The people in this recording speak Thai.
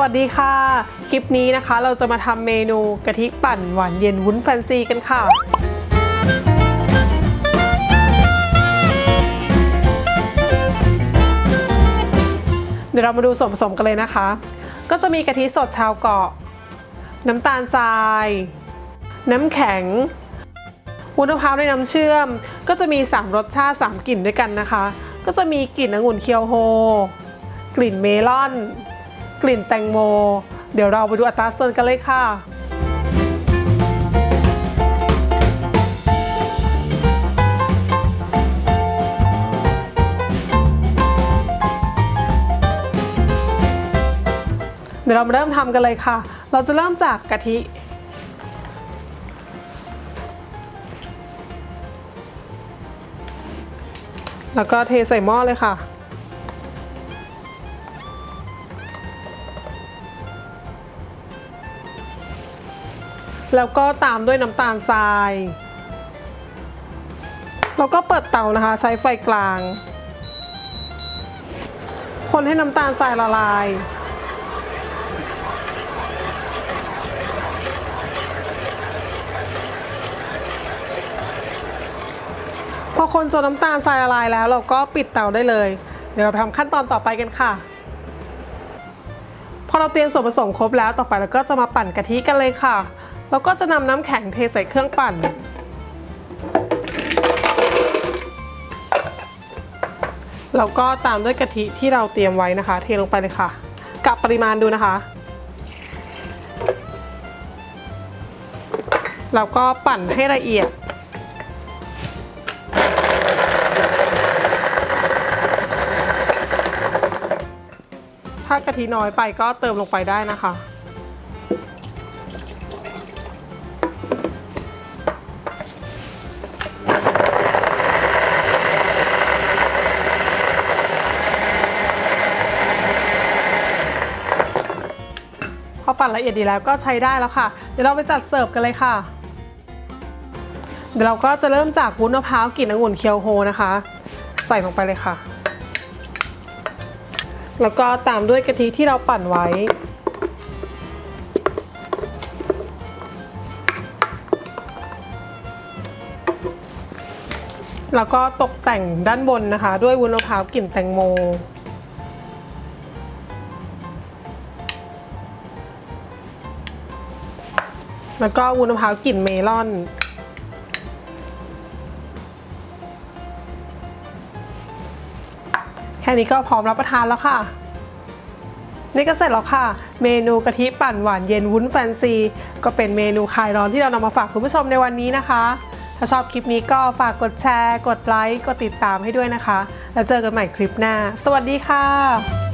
วัสดีค่ะ คลิปนี้นะคะเราจะมาทำเมนูกะทิปั่นหวานเย็นวุ้นแฟนซีกันค่ะ เดี๋ยวเรามาดูส่วนผสมกันเลยนะคะ ก็จะมีกะทิสดชาวเกาะ น้ำตาลทราย น้ำแข็งวุ้นมะพร้าวด้วยน้ำเชื่อม ก็จะมี 3 รสชาติ 3 กลิ่นด้วยกันนะคะ ก็จะมีกลิ่นองุ่นเคียวโฮ กลิ่นเมลอน กลิ่นแตงโม เดี๋ยวเราไปดูอัตราส่วนกันเลยค่ะเดี๋ยวเรามาเริ่มทำกันเลยค่ะ เราจะเริ่มจากกะทิแล้วก็เทใส่หม้อเลยค่ะ แล้วก็ตามด้วยน้ำตาลทราย แล้วก็เปิดเตานะคะ ใช้ไฟกลาง คนให้น้ำตาลทรายละลาย พอคนจนน้ำตาลทรายละลายแล้ว เราก็ปิดเตาได้เลย เดี๋ยวเราทำขั้นตอนต่อไปกันค่ะพอเราเตรียมส่วนผสมครบแล้วต่อไปเราก็จะมาปั่นกะทิกันเลยค่ะ เราก็จะนำน้ำแข็งเทใส่เครื่องปั่น แล้วก็ตามด้วยกะทิที่เราเตรียมไว้นะคะ เทลงไปเลยค่ะกะปริมาณดูนะคะ แล้วก็ปั่นให้ละเอียดถ้ากะทิน้อยไปก็เติมลงไปได้นะคะ ปั่นละเอียดดีแล้วก็ใช้ได้แล้วค่ะ เดี๋ยวเราไปจัดเสิร์ฟกันเลยค่ะ เดี๋ยวเราก็จะเริ่มจากวุ้นมะพร้าวกลิ่นองุ่นเคียวโฮนะคะ ใส่ลงไปเลยค่ะ แล้วก็ตามด้วยกะทิที่เราปั่นไว้แล้วก็ตกแต่งด้านบนนะคะ ด้วยวุ้นมะพร้าวกลิ่นแตงโม แล้วก็วุ้นมะพร้าวกลิ่นเมลอน แค่นี้ก็พร้อมรับประทานแล้วค่ะ นี่ก็เสร็จแล้วค่ะ เมนูกะทิปั่นหวานเย็นวุ้นแฟนซี ก็เป็นเมนูคลายร้อนที่เรานำมาฝากคุณผู้ชมในวันนี้นะคะ ถ้าชอบคลิปนี้ก็ฝากกดแชร์ กดไลค์ กดติดตามให้ด้วยนะคะ แล้วเจอกันใหม่คลิปหน้า สวัสดีค่ะ